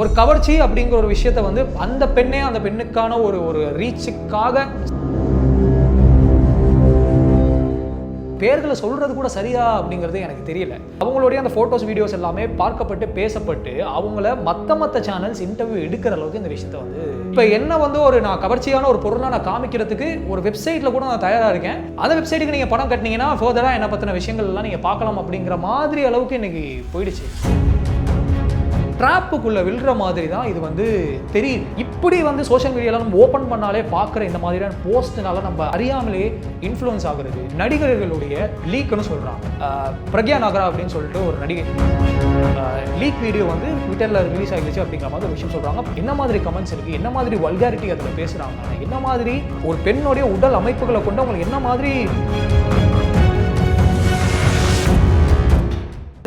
ஒரு கவர்ச்சி அப்படிங்கிற ஒரு விஷயத்த வந்து அந்த பெண்ணே அந்த பெண்ணுக்கான ஒரு ஒரு ரீச்சுக்காக பேர்களை சொல்றது கூட சரியா அப்படிங்கிறது எனக்கு தெரியல. அவங்களுடைய அந்த ஃபோட்டோஸ் வீடியோஸ் எல்லாமே பார்க்கப்பட்டு பேசப்பட்டு அவங்கள மத்த மத்த சேனல்ஸ் இன்டர்வியூ எடுக்கிற அளவுக்கு இந்த விஷயத்த வந்து இப்போ என்ன வந்து ஒரு நான் கவர்ச்சியான ஒரு பொருளாக நான் காமிக்கிறதுக்கு ஒரு வெப்சைட்டில் கூட நான் தயாராக இருக்கேன். அந்த வெப்சைட்டுக்கு நீங்கள் பணம் கட்டினீங்கன்னா ஃபர்தராக என்ன பற்றின விஷயங்கள் எல்லாம் நீங்கள் பார்க்கலாம் அப்படிங்கிற மாதிரி அளவுக்கு இன்னைக்கு போயிடுச்சு. ட்ராப்புக்குள்ளே விழுற மாதிரி தான் இது வந்து தெரியுது. இப்படி வந்து சோஷியல் மீடியாவில் நம்ம ஓப்பன் பண்ணாலே பார்க்குற இந்த மாதிரியான போஸ்ட்னால நம்ம அறியாமலே இன்ஃப்ளூயன்ஸ் ஆகுறது நடிகர்களுடைய லீக்னு சொல்கிறாங்க பிரக்யா நகரா அப்படின்னு சொல்லிட்டு ஒரு நடிகை. லீக் வீடியோ வந்து ட்விட்டரில் ரிலீஸ் ஆகிடுச்சு அப்படிங்கிற மாதிரி ஒரு விஷயம் சொல்கிறாங்க என்ன மாதிரி கமெண்ட்ஸ் இருக்குது என்ன மாதிரி வல்காரிட்டி அதில் பேசுகிறாங்க என்ன மாதிரி ஒரு பெண்ணுடைய உடல் அமைப்புகளை கொண்டு அவங்களுக்கு என்ன மாதிரி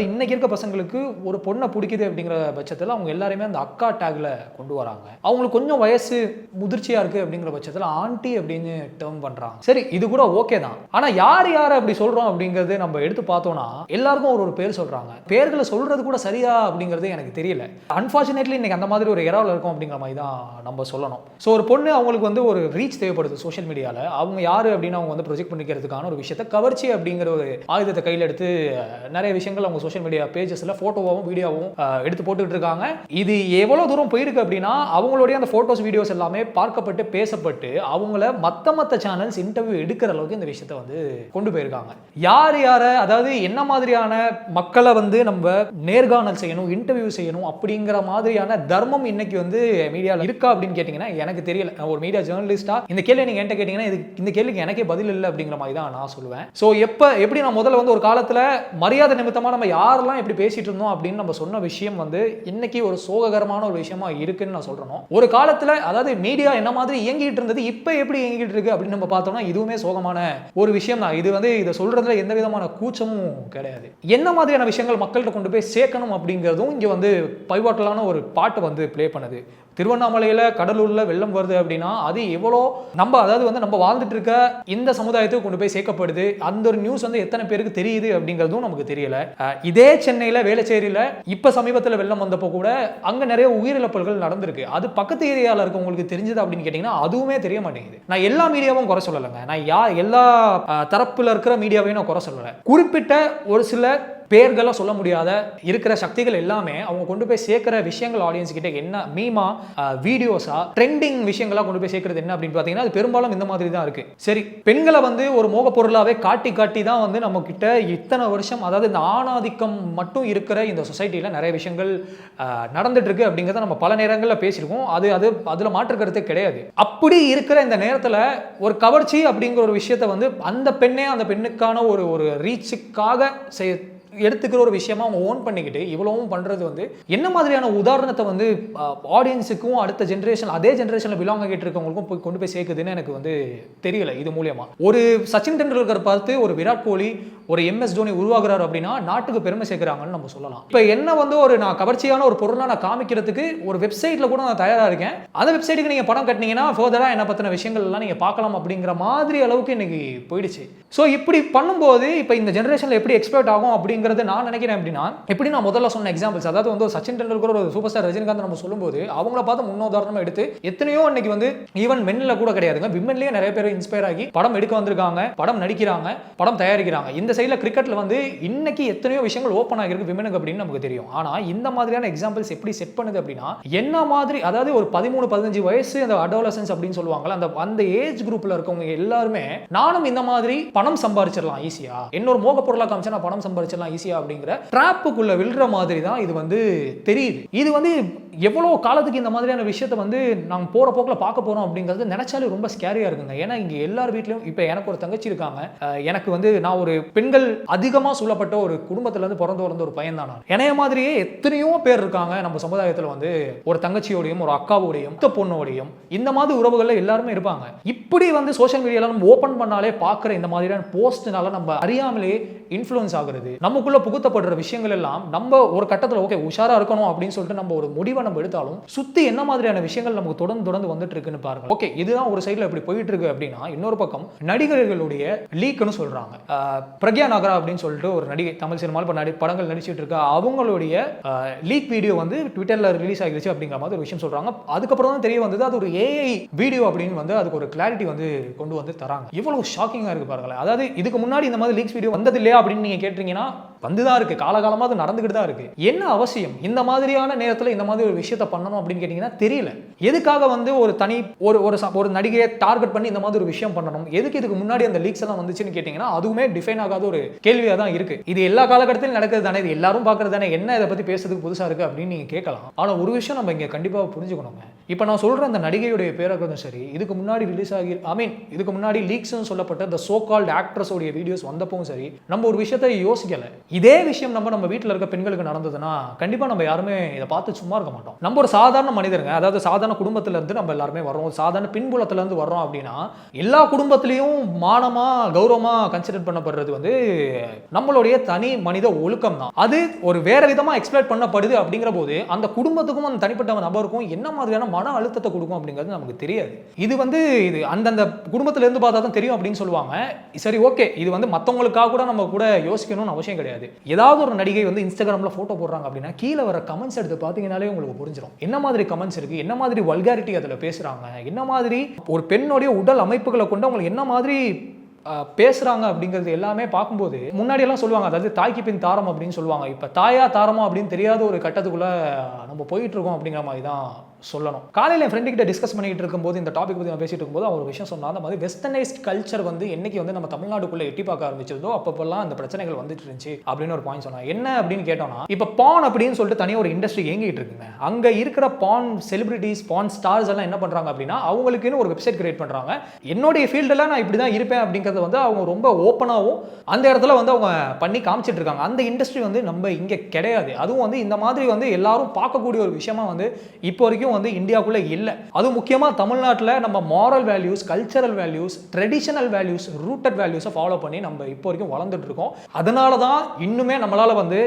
இன்னைக்கு இருக்க பசங்களுக்கு ஒரு பொண்ணை பிடிக்குது அப்படிங்கிற பட்சத்தில் அவங்க எல்லாருமே அந்த அக்கா டேக்ல கொண்டு வராங்க. அவங்களுக்கு கொஞ்சம் வயசு முதிர்ச்சியா இருக்கு அப்படிங்கிற பட்சத்தில் ஆண்டி அப்படின்னு டேர்ம் பண்றாங்க. சரி இது கூட ஓகே தான். ஆனா யார் யார் அப்படி சொல்றோம் அப்படிங்கறது நம்ம எடுத்து பார்த்தோம்னா எல்லாருக்கும் ஒரு ஒரு பேர் சொல்றாங்க. பேர்களை சொல்றது கூட சரியா அப்படிங்கிறது எனக்கு தெரியல. அன்பார்ச்சுனேட்லி இன்னைக்கு அந்த மாதிரி ஒரு இறாவில் இருக்கும் அப்படிங்கிற மாதிரி தான் நம்ம சொல்லணும். ஸோ ஒரு பொண்ணு அவங்களுக்கு வந்து ஒரு ரீச் தேவைப்படுது சோஷியல் மீடியாவில் அவங்க யாரு அப்படின்னு அவங்க வந்து ப்ரொஜெக்ட் பண்ணிக்கிறதுக்கான ஒரு விஷயத்த கவர்ச்சி அப்படிங்கிற ஒரு ஆயுதத்தை கையில் எடுத்து நிறைய விஷயங்கள் அவங்க சோஷியல் மீடியா பேஜஸில் ஃபோட்டோவாகவும் வீடியோவும் எடுத்து போட்டுக்கிட்டு இருக்காங்க. இது எவ்வளோ தூரம் போயிருக்கு அப்படின்னா அவங்களுடைய அந்த ஃபோட்டோஸ் வீடியோஸ் எல்லாமே பார்க்கப்பட்டு பேசப்பட்டு அவங்கள மற்ற மற்ற சேனல்ஸ் இன்டர்வியூ எடுக்கிற அளவுக்கு இந்த விஷயத்தை வந்து கொண்டு போயிருக்காங்க. யார் யாரை அதாவது என்ன மாதிரியான மக்களை வந்து நம்ம நேர்காணல் செய்யணும் இன்டர்வியூ செய்யணும் அப்படிங்கிற மாதிரியான தர்மம் இன்னைக்கு வந்து மீடியாவில் இருக்கா அப்படின்னு கேட்டிங்கன்னா எனக்கு தெரியல. ஒரு மீடியா ஜேர்னலிஸ்டா இந்த கேள்வி நீங்கள் என்கிட்ட கேட்டிங்கன்னா இது இந்த கேள்விக்கு எனக்கே பதில் இல்லை அப்படிங்கிற மாதிரி தான் நான் சொல்லுவேன். ஸோ எப்போ எப்படி நான் முதல்ல வந்து ஒரு காலத்தில் மரியாதை நிமித்தமாக நம்ம யாரெல்லாம் எப்படி பேசிட்டு இருந்தோம் அப்படின்னு நம்ம சொன்ன விஷயம் வந்து இன்னைக்கு ஒரு சோககரமான ஒரு விஷயமா இருக்குன்னு நான் சொல்றோம் ஒரு காலத்தில் அதாவது மீடியா என்ன மாதிரி இயங்கிட்டு இருந்தது இப்போ எப்படி இயங்கிட்டு இருக்கு அப்படின்னு நம்ம பார்த்தோம்னா இதுவுமே சோகமான ஒரு விஷயம் தான். இது வந்து இதை சொல்றதுல எந்த விதமான கூச்சமும் கிடையாது. என்ன மாதிரியான விஷயங்கள் மக்கள்கிட்ட கொண்டு போய் சேர்க்கணும் அப்படிங்கிறதும் இங்கே வந்து பைவாட்டலான ஒரு பாட்டு வந்து ப்ளே பண்ணுது. திருவண்ணாமலையில் கடலூரில் வெள்ளம் வருது அப்படின்னா அது எவ்வளோ நம்ம அதாவது வந்து நம்ம வாழ்ந்துட்டு இருக்க இந்த சமுதாயத்துக்கு கொண்டு போய் சேர்க்கப்படுது. அந்த ஒரு நியூஸ் வந்து எத்தனை பேருக்கு தெரியுது அப்படிங்கிறதும் நமக்கு தெரியல. இதே சென்னையில் வேளச்சேரியில் இப்போ சமீபத்தில் வெள்ளம் வந்தப்போ கூட அங்கே நிறைய உயிரிழப்புகள் நடந்திருக்கு. அது பக்கத்து ஏரியாவில் இருக்கவங்களுக்கு தெரிஞ்சது அப்படின்னு கேட்டிங்கன்னா அதுவுமே தெரிய மாட்டேங்குது. நான் எல்லா மீடியாவும் குறை சொல்லலைங்க. நான் யா எல்லா தரப்பில் இருக்கிற மீடியாவையும் நான் குறை சொல்லலை. குறிப்பிட்ட ஒரு சில பேர்களாக சொல்ல முடியாத இருக்கிற சக்திகள் எல்லாமே அவங்க கொண்டு போய் சேர்க்குற விஷயங்கள் ஆடியன்ஸ் கிட்ட என்ன மீமா வீடியோஸா ட்ரெண்டிங் விஷயங்களா கொண்டு போய் சேர்க்கறது என்ன அப்படின்னு பார்த்தீங்கன்னா அது பெரும்பாலும் இந்த மாதிரி தான் இருக்கு. சரி பெண்களை வந்து ஒரு மோக பொருளாவே காட்டி காட்டி தான் வந்து நம்ம கிட்ட இத்தனை வருஷம் அதாவது இந்த ஆணாதிக்கம் மட்டும் இருக்கிற இந்த சொசைட்டியில் நிறைய விஷயங்கள் நடந்துட்டு இருக்கு அப்படிங்கிறத நம்ம பல நேரங்களில் பேசியிருக்கோம். அது அது அதில் மாற்று கருத்தே கிடையாது. அப்படி இருக்கிற இந்த நேரத்தில் ஒரு கவர்ச்சி அப்படிங்கிற ஒரு விஷயத்த வந்து அந்த பெண்ணே அந்த பெண்ணுக்கான ஒரு ஒரு ரீச்சுக்காக செய்ய எடுத்துக்கிற ஒரு விஷயமா அவங்க ஓன் பண்ணிக்கிட்டு இவ்வளவும் பண்றது வந்து என்ன மாதிரியான உதாரணத்தை வந்து ஆடியன்ஸுக்கும் அடுத்த ஜென்ரேஷன் அதே ஜென்ரேஷனில் பிலாங் ஆகிட்டு இருக்கவங்களுக்கும் போய் கொண்டு போய் சேர்க்குதுன்னு எனக்கு வந்து தெரியல இது மூலியமா. ஒரு சச்சின் டெண்டுல்கர் பார்த்து ஒரு விராட் கோலி ஒரு எம்எஸ் தோனி உருவாகுறாரு அப்படின்னா நாட்டுக்கு பெருமை சேர்க்குறாங்கன்னு நம்ம சொல்லலாம். இப்போ என்ன வந்து ஒரு நான் கவர்ச்சியான ஒரு பொருளாக நான் காமிக்கிறதுக்கு ஒரு வெப்சைட்டில் கூட நான் தயாராக இருக்கேன். அந்த வெப்சைட்டுக்கு நீங்கள் பணம் கட்டினீங்கன்னா ஃபர்தராக என்ன பற்றின விஷயங்கள் எல்லாம் நீங்கள் பார்க்கலாம் அப்படிங்கிற மாதிரி அளவுக்கு இன்னைக்கு போயிடுச்சு. ஸோ இப்படி பண்ணும்போது இப்போ இந்த ஜென்ரேஷனில் எப்படி எக்ஸ்பெக்ட் ஆகும் அப்படிங்கிறது நான் நினைக்கிறேன் அப்படின்னா எப்படி நான் முதல்ல சொன்ன எக்ஸாம்பிள்ஸ் அதாவது வந்து சச்சின் டெண்டுல்கர் ஒரு சூப்பர் ஸ்டார் ரஜினிகாந்த் நம்ம சொல்லும்போது அவங்கள பார்த்து முன்னுதாரணமா எடுத்து எத்தனையோ இன்னைக்கு வந்து ஈவன் மென்ல கூட கிடையாதுங்க. விமன்லேயே நிறைய பேர் இன்ஸ்பயர் ஆகி படம் எடுக்க வந்திருக்காங்க படம் நடிக்கிறாங்க படம் தயாரிக்கிறாங்க. இந்த சைடில் கிரிக்கெட்டில் வந்து இன்னைக்கு எத்தனையோ விஷயங்கள் ஓப்பன் ஆகிருக்கு விமனுக்கு அப்படின்னு நமக்கு தெரியும். ஆனால் இந்த மாதிரியான எக்ஸாம்பிள்ஸ் எப்படி செட் பண்ணுது அப்படின்னா என்ன மாதிரி அதாவது ஒரு பதிமூணு பதினஞ்சு வயசு அந்த அடோலசன்ஸ் அப்படின்னு சொல்லுவாங்கல்ல அந்த அந்த ஏஜ் குரூப்ல இருக்கவங்க எல்லாருமே நானும் இந்த மாதிரி பணம் சம்பாரிச்சிடலாம் ஈஸியா இன்னொரு மோக பொருளா காமிச்சா நான் பணம் சம்பாரிச்சிடலாம் ஈஸியா அப்படிங்கிற ட்ராப்புக்குள்ள விழுற மாதிரி தான் இது வந்து தெரியுது. இது வந்து எவ்வளோ காலத்துக்கு இந்த மாதிரியான விஷயத்த வந்து நாங்கள் போகிற போக்கில் பார்க்க போகிறோம் அப்படிங்கிறது நினச்சாலே ரொம்ப ஸ்கேரியாக இருக்குங்க. ஏன்னா இங்கே எல்லார் வீட்லேயும் இப்போ எனக்கு ஒரு தங்கச்சி இருக்காங்க. எனக்கு வந்து நான் ஒரு பெண்கள் அதிகமாக சொல்லப்பட்ட ஒரு குடும்பத்துலேருந்து பிறந்து வளர்ந்த ஒரு பையன் தான்? நான் என்னைய மாதிரியே எத்தனையோ பேர் இருக்காங்க. நம்ம சமுதாயத்தில் வந்து ஒரு தங்கச்சியோடையும் ஒரு அக்காவோடையும் மொத்த பொண்ணோடையும் இந்த மாதிரி உறவுகளில் எல்லாருமே இருப்பாங்க. இப்படி வந்து சோஷியல் மீடியாவில் நம்ம ஓப்பன் பண்ணாலே பார்க்குற இந்த மாதிரியான போஸ்ட்னால நம்ம அறியாமலே இன்ஃப்ளூயன்ஸ் ஆகுறது நமக்குள்ள புகுத்தப்படுற விஷயங்கள் எல்லாம் நம்ம ஒரு கட்டத்தில் ஓகே உஷாராக இருக்கணும் அப்படின்னு சொல்லிட்டு நம்ம ஒரு முடிவை நம்ம எடுத்தாலும் சுத்தி என்ன மாதிரியான விஷயங்கள் நமக்கு தொடர்ந்து தொடர்ந்து வந்துட்டு இருக்குன்னு பாருங்க. ஓகே இதுதான் ஒரு சைடுல இப்படி போயிட்டு இருக்கு அப்படின்னா இன்னொரு பக்கம் நடிகர்களுடைய லீக்னு சொல்றாங்க. பிரக்யா நகரா அப்படின்னு சொல்லிட்டு ஒரு நடிகை தமிழ் சினிமாவில் இப்போ நடி படங்கள் நடிச்சிட்டு இருக்க அவங்களுடைய லீக் வீடியோ வந்து ட்விட்டர்ல ரிலீஸ் ஆகிருச்சு அப்படிங்கிற மாதிரி ஒரு விஷயம் சொல்றாங்க. அதுக்கப்புறம் தான் தெரிய வந்தது அது ஒரு ஏஐ வீடியோ அப்படின்னு வந்து அதுக்கு ஒரு கிளாரிட்டி வந்து கொண்டு வந்து தராங்க. இவ்வளவு ஷாக்கிங்காக இருக்கு பாருங்களேன். அதாவது இதுக்கு முன்னாடி இந்த மாதிரி லீக்ஸ் வீடியோ வந்தது இல்லையா அப்படின்னு நீங்க கேட்டீங்கன்னா வந்துதான் இருக்கு. காலகாலமா அது நடந்துகிட்டு தான் இருக்கு. என்ன அவசியம்? இந்த மாதிரியான நேரத்துல இந்த மாதிரி ஒரு விஷயத்த பண்ணணும் அப்படின்னு கேட்டீங்கன்னா தெரியல. எதுக்காக வந்து ஒரு தனி ஒரு ஒரு ச- ஒரு நடிகையை டார்கெட் பண்ணி இந்த மாதிரி ஒரு விஷயம் பண்ணணும்? எதுக்கு இதுக்கு முன்னாடி அந்த லீக்ஸ் எல்லாம் வந்துச்சுன்னு கேட்டிங்கன்னா அதுவுமே டிஃபைன் ஆகாத ஒரு கேள்வியாக தான் இருக்கு. இது எல்லா காலகட்டத்திலும் நடக்கிறது தானே இது எல்லாரும் பார்க்கறது தானே என்ன இதை பத்தி பேசுறதுக்கு புதுசா இருக்கு அப்படின்னு நீங்க கேட்கலாம். ஆனா ஒரு விஷயம் நம்ம இங்க கண்டிப்பாக புரிஞ்சுக்கணுங்க. இப்போ நான் சொல்ற அந்த நடிகையுடைய பேராகிறதும் சரி இதுக்கு முன்னாடி ரிலீஸ் ஆகி ஐ மீன் இதுக்கு முன்னாடி லீக்ஸ்னு சொல்லப்பட்ட இந்த சோ கால்டு ஆக்ட்ரஸோடைய வீடியோஸ் வந்தப்பவும் சரி நம்ம ஒரு விஷயத்தை யோசிக்கல. இதே விஷயம் நம்ம நம்ம வீட்டில் இருக்க பெண்களுக்கு நடந்ததுன்னா கண்டிப்பா நம்ம யாருமே இதை பார்த்து சும்மா இருக்க மாட்டோம். நம்ம ஒரு சாதாரண மனிதருங்க. அதாவது சாதாரண சாதாரண குடும்பத்திலேருந்து நம்ம எல்லாருமே வர்றோம். சாதாரண பின்புலத்துலேருந்து வர்றோம் அப்படின்னா எல்லா குடும்பத்திலையும் மானமா கௌரவமா கன்சிடர் பண்ணப்படுறது வந்து நம்மளுடைய தனி மனித ஒழுக்கம் தான். அது ஒரு வேற விதமாக எக்ஸ்பிளைட் பண்ணப்படுது அப்படிங்கிற போது அந்த குடும்பத்துக்கும் அந்த தனிப்பட்ட நபருக்கும் என்ன மாதிரியான மன அழுத்தத்தை கொடுக்கும் அப்படிங்கிறது நமக்கு தெரியாது. இது வந்து இது அந்தந்த குடும்பத்துல இருந்து பார்த்தா தான் தெரியும் அப்படின்னு சொல்லுவாங்க. சரி ஓகே இது வந்து மத்தவங்களுக்காக கூட நம்ம கூட யோசிக்கணும்னு அவசியம் கிடையாது. ஏதாவது ஒரு நடிகை வந்து இன்ஸ்டாகிராமில் ஃபோட்டோ போடுறாங்க அப்படின்னா கீழே வர கமெண்ட்ஸ் எடுத்து பார்த்தீங்கனாலே உங்களுக்கு புரிஞ்சிடும் என்ன மாதிரி கமெண்ட்ஸ் இருக்கு? என்ன மாதிரி வல்காரிட்டி அதுல பேசுறாங்க. என்ன மாதிரி ஒரு பெண்ணுடைய உடல் அமைப்புகளை கொண்டு அவங்களுக்கு என்ன மாதிரி பேசுகிறாங்க பேசுறாங்க அப்படிங்கிறது எல்லாமே பார்க்கும்போது முன்னாடி எல்லாம் சொல்லுவாங்க அதாவது தாய்க்கு பின் தாரம் அப்படின்னு சொல்லுவாங்க. இப்ப தாயா தாரமா அப்படின்னு தெரியாத ஒரு கட்டத்துக்குள்ள நம்ம போயிட்டு இருக்கோம் அப்படிங்கிற மாதிரி தான் சொல்லணும். காலையில் என் ஃப்ரெண்டு கிட்ட டிஸ்கஸ் பண்ணிட்டு இருக்கும்போது இந்த டாபிக் பற்றி நான் பேசிட்டு இருக்கும்போது அவர் ஒரு விஷயம் சொன்னால் அந்த மாதிரி வெஸ்டர்னைஸ்ட் கல்ச்சர் வந்து என்னைக்கு வந்து நம்ம தமிழ்நாடுக்குள்ள எட்டி பார்க்க ஆரம்பிச்சதோ அப்பப்பெல்லாம் அந்த பிரச்சனைகள் வந்துட்டு இருந்துச்சு அப்படின்னு ஒரு பாயிண்ட் சொன்னாங்க என்ன அப்படின்னு கேட்டோம்னா இப்போ பான் அப்படின்னு சொல்லிட்டு தனியாக ஒரு இண்டஸ்ட்ரி இயங்கிட்டு இருக்குங்க. அங்கே இருக்கிற பான் செலிபிரிட்டிஸ் பான் ஸ்டார்ஸ் எல்லாம் என்ன பண்ணுறாங்க அப்படின்னா அவங்களுக்குன்னு ஒரு வெப்சைட் கிரியேட் பண்ணுறாங்க என்னுடைய ஃபீல்டில் நான் இப்படி தான் இருப்பேன் அப்படிங்கறத வந்து அவங்க ரொம்ப ஓப்பனாகவும் அந்த இடத்துல வந்து அவங்க பண்ணி காமிச்சிட்டு இருக்காங்க. அந்த இண்டஸ்ட்ரி வந்து நம்ம இங்கே கிடையாது. அதுவும் வந்து இந்த மாதிரி வந்து எல்லாரும் பார்க்கக்கூடிய ஒரு விஷயமா வந்து இப்போ வரைக்கும் வந்து இந்தியாவுக்குள்ளே இல்லை. அதுவும் முக்கியமாக தமிழ்நாட்டில் நம்ம moral values cultural values traditional values rooted வேல்யூஸை ஃபாலோ பண்ணி நம்ம இப்போ வரைக்கும் வளர்ந்துட்டு இருக்கோம். அதனால தான் இன்னுமே நம்மளால் வந்து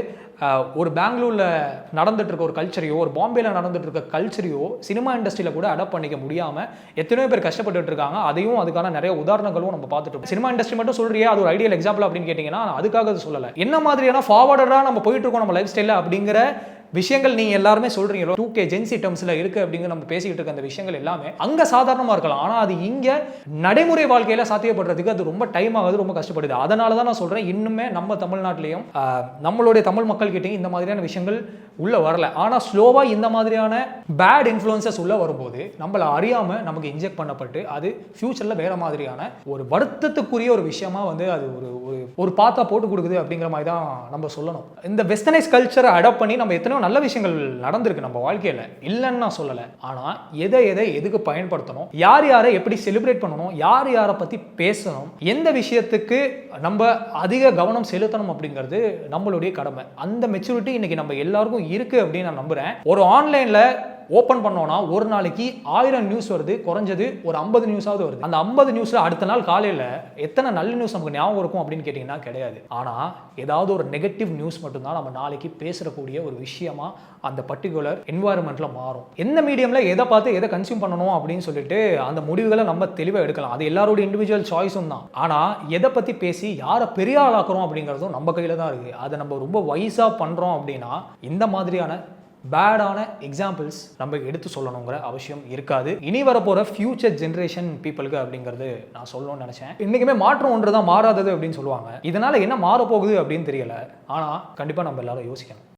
ஒரு பெங்களூரில் நடந்துட்டு இருக்க ஒரு கல்ச்சரையோ ஒரு பாம்பேல நடந்துட்டு இருக்க கல்ச்சரையோ சினிமா இண்டஸ்ட்ரியில் கூட அடாப்ட் பண்ணிக்க முடியாமல் எத்தனையோ பேர் கஷ்டப்பட்டு இருக்காங்க. அதையும் அதுக்கான நிறைய உதாரணங்களும் நம்ம பார்த்துட்டு இருக்கோம். சினிமா இண்டஸ்ட்ரி மட்டும் சொல்றியே அது ஒரு ஐடியல் எக்ஸாம்பிள் அப்படின்னு கேட்டிங்கன்னா அதுக்காக அது சொல்லலை. என்ன மாதிரியான ஃபார்வர்டராக நம்ம போயிட்டு இருக்கோம் நம்ம லைஃப் ஸ்டைலில் அப்படிங்கிற விஷயங்கள் நீங்க எல்லாருமே சொல்றீங்களோ டூ கே ஜென்சி டேர்ம்ஸ்ல இருக்கு அப்படிங்கிற நம்ம பேசிக்கிட்டு இருக்க அந்த விஷயங்கள் எல்லாமே அங்க சாதாரணமா இருக்கலாம். ஆனா அது இங்க நடைமுறை வாழ்க்கையில சாத்தியப்படுறதுக்கு அது ரொம்ப டைம் ஆகுது ரொம்ப கஷ்டப்படுது. அதனால தான் நான் சொல்றேன் இன்னுமே நம்ம தமிழ்நாட்டிலையும் நம்மளுடைய தமிழ் மக்கள்கிட்டேயும் இந்த மாதிரியான விஷயங்கள் உள்ளே வரல. ஆனால் ஸ்லோவாக இந்த மாதிரியான பேட் இன்ஃப்ளூயன்சஸ் உள்ளே வரும்போது நம்மளை அறியாமல் நமக்கு இன்ஜெக்ட் பண்ணப்பட்டு அது ஃப்யூச்சரில் வேறு மாதிரியான ஒரு வருத்தத்துக்குரிய ஒரு விஷயமா வந்து அது ஒரு ஒரு ஒரு பாத்தா போட்டு கொடுக்குது அப்படிங்கிற மாதிரி தான் நம்ம சொல்லணும். இந்த வெஸ்டர்னைஸ் கல்ச்சரை அடாப்ட் பண்ணி நம்ம எத்தனையோ நல்ல விஷயங்கள் நடந்திருக்கு நம்ம வாழ்க்கையில். இல்லைன்னு நான் சொல்லலை. ஆனால் எதை எதை எதுக்கு பயன்படுத்தணும்? யார் யாரை எப்படி செலிப்ரேட் பண்ணணும்? யார் யாரை பற்றி பேசணும்? எந்த விஷயத்துக்கு நம்ம அதிக கவனம் செலுத்தணும் அப்படிங்கிறது நம்மளுடைய கடமை. அந்த மெச்சூரிட்டி இன்னைக்கு நம்ம எல்லாருக்கும் இருக்கு அப்படின்னு நான் நம்புறேன். ஒரு ஆன்லைன்ல ஓப்பன் பண்ணோன்னா ஒரு நாளைக்கு ஆயிரம் நியூஸ் வருது குறைஞ்சது ஒரு ஐம்பது நியூஸாவது வருது. அந்த ஐம்பது நியூஸ்ல அடுத்த நாள் காலையில எத்தனை நல்ல நியூஸ் நமக்கு ஞாபகம் இருக்கும் அப்படின்னு கேட்டிங்கன்னா கிடையாது. ஆனா ஏதாவது ஒரு நெகட்டிவ் நியூஸ் மட்டும்தான் நம்ம நாளைக்கு பேசக்கூடிய ஒரு விஷயமா அந்த பர்டிகுலர் என்வாயர்மெண்ட்ல மாறும். எந்த மீடியம்ல எதை பார்த்து எதை கன்சியூம் பண்ணணும் அப்படின்னு சொல்லிட்டு அந்த முடிவுகளை நம்ம தெளிவாக எடுக்கலாம். அது எல்லாரோட இண்டிவிஜுவல் சாய்ஸும் தான். ஆனா எதை பத்தி பேசி யாரை பெரிய ஆளாக்குறோம் அப்படிங்கிறதும் நம்ம கையில தான் இருக்கு. அதை நம்ம ரொம்ப வைஸா பண்றோம் அப்படின்னா இந்த மாதிரியான பேடான எக்ஸாம்பிள்ஸ் நம்ம எடுத்து சொல்லணுங்கிற அவசியம் இருக்காது. இனி வரப்போகிற ஃபியூச்சர் ஜென்ரேஷன் பீப்புளுக்கு அப்படிங்கிறது நான் சொல்லணும்னு நினச்சேன். இன்றைக்குமே மாற்றம் ஒன்று தான் மாறாதது அப்படின்னு சொல்லுவாங்க. இதனால் என்ன மாறப்போகுது அப்படின்னு தெரியல. ஆனால் கண்டிப்பாக நம்ம எல்லாரும் யோசிக்கணும்.